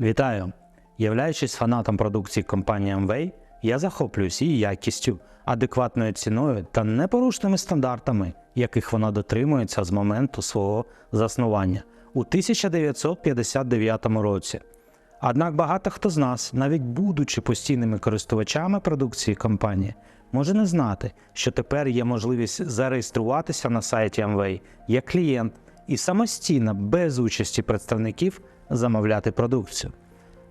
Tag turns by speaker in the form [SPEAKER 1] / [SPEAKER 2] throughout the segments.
[SPEAKER 1] Вітаю! Являючись фанатом продукції компанії Amway, я захоплююсь її якістю, адекватною ціною та непорушними стандартами, яких вона дотримується з моменту свого заснування у 1959 році. Однак багато хто з нас, навіть будучи постійними користувачами продукції компанії, може не знати, що тепер є можливість зареєструватися на сайті Amway як клієнт і самостійно, без участі представників, замовляти продукцію.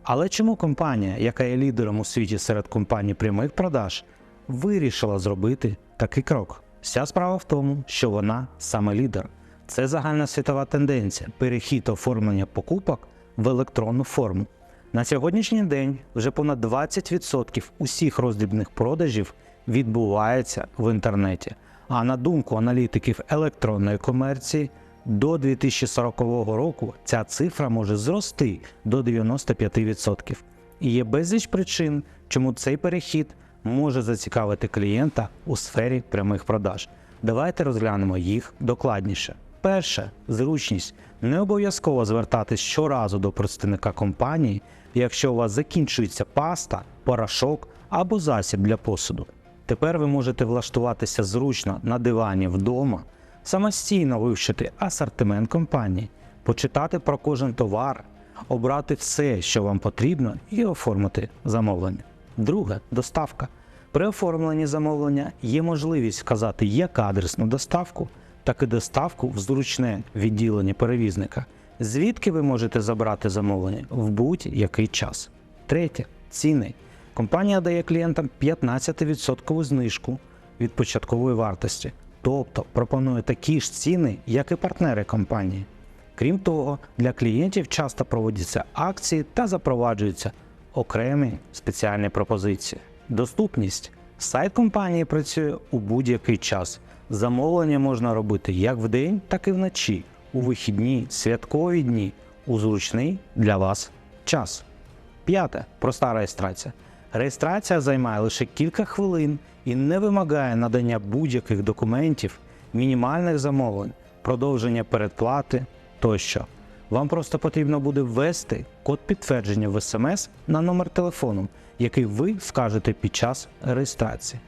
[SPEAKER 1] Але чому компанія, яка є лідером у світі серед компаній прямих продаж, вирішила зробити такий крок? Вся справа в тому, що вона саме лідер. Це загальна світова тенденція перехід оформлення покупок в електронну форму. На сьогоднішній день вже понад 20% усіх роздрібних продажів відбувається в інтернеті. А на думку аналітиків електронної комерції, до 2040 року ця цифра може зрости до 95%. І є безліч причин, чому цей перехід може зацікавити клієнта у сфері прямих продаж. Давайте розглянемо їх докладніше. Перше зручність. Не обов'язково звертатись щоразу до представника компанії, якщо у вас закінчується паста, порошок або засіб для посуду. Тепер ви можете влаштуватися зручно на дивані вдома, самостійно вивчити асортимент компанії, почитати про кожен товар, обрати все, що вам потрібно, і оформити замовлення. Друге доставка. При оформленні замовлення є можливість вказати як адресну доставку, так і доставку в зручне відділення перевізника, звідки ви можете забрати замовлення в будь-який час. Третє ціни. Компанія дає клієнтам 15% знижку від початкової вартості, тобто пропонує такі ж ціни, як і партнери компанії. Крім того, для клієнтів часто проводяться акції та запроваджуються окремі спеціальні пропозиції. Доступність. Сайт компанії працює у будь-який час. Замовлення можна робити як вдень, так і вночі, у вихідні, святкові дні, у зручний для вас час. П'яте проста реєстрація. Реєстрація займає лише кілька хвилин і не вимагає надання будь-яких документів, мінімальних замовлень, продовження передплати тощо. Вам просто потрібно буде ввести код підтвердження в смс на номер телефону, який ви вкажете під час реєстрації.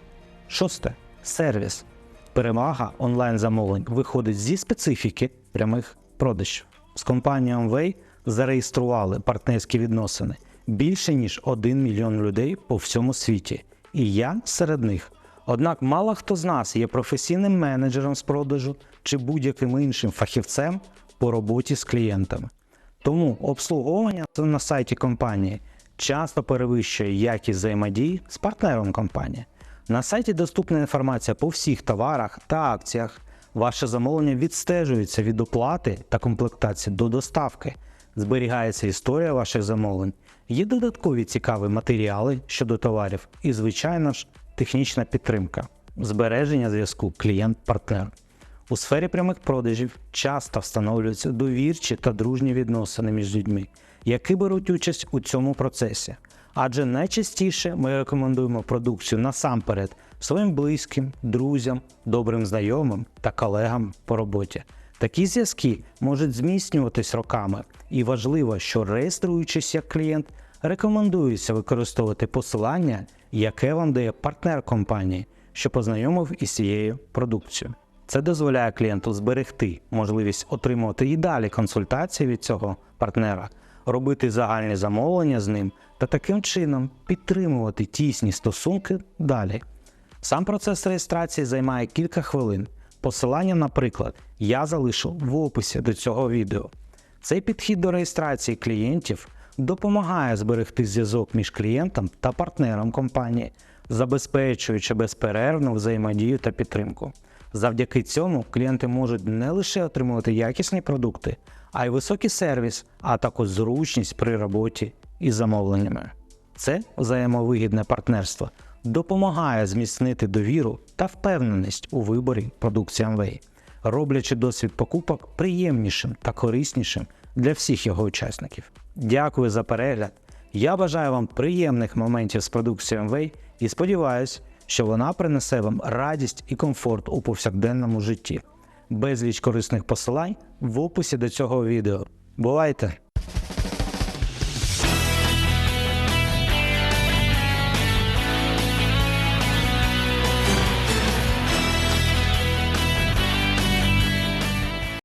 [SPEAKER 1] Шосте сервіс. Перемага онлайн-замовлень виходить зі специфіки прямих продажів. З компанією Amway зареєстрували партнерські відносини більше ніж 1 мільйон людей по всьому світі, і я серед них. Однак мало хто з нас є професійним менеджером з продажу чи будь-яким іншим фахівцем по роботі з клієнтами. Тому обслуговування на сайті компанії часто перевищує якість взаємодії з партнером компанії. На сайті доступна інформація по всіх товарах та акціях. Ваше замовлення відстежується від оплати та комплектації до доставки. Зберігається історія ваших замовлень, є додаткові цікаві матеріали щодо товарів і, звичайно ж, технічна підтримка, збереження зв'язку клієнт-партнер. У сфері прямих продажів часто встановлюються довірчі та дружні відносини між людьми, які беруть участь у цьому процесі. Адже найчастіше ми рекомендуємо продукцію насамперед своїм близьким, друзям, добрим знайомим та колегам по роботі. Такі зв'язки можуть зміцнюватись роками, і важливо, що реєструючись як клієнт, рекомендується використовувати посилання, яке вам дає партнер компанії, що познайомив із цією продукцією. Це дозволяє клієнту зберегти можливість отримувати і далі консультації від цього партнера, робити загальні замовлення з ним та таким чином підтримувати тісні стосунки далі. Сам процес реєстрації займає кілька хвилин. Посилання, наприклад, я залишу в описі до цього відео. Цей підхід до реєстрації клієнтів допомагає зберегти зв'язок між клієнтом та партнером компанії, забезпечуючи безперервну взаємодію та підтримку. Завдяки цьому клієнти можуть не лише отримувати якісні продукти, а й високий сервіс, а також зручність при роботі із замовленнями. Це взаємовигідне партнерство допомагає зміцнити довіру та впевненість у виборі продукції Amway, роблячи досвід покупок приємнішим та кориснішим для всіх його учасників. Дякую за перегляд. Я бажаю вам приємних моментів з продукцією Amway і сподіваюся, що вона принесе вам радість і комфорт у повсякденному житті. Безліч корисних посилань в описі до цього відео. Бувайте!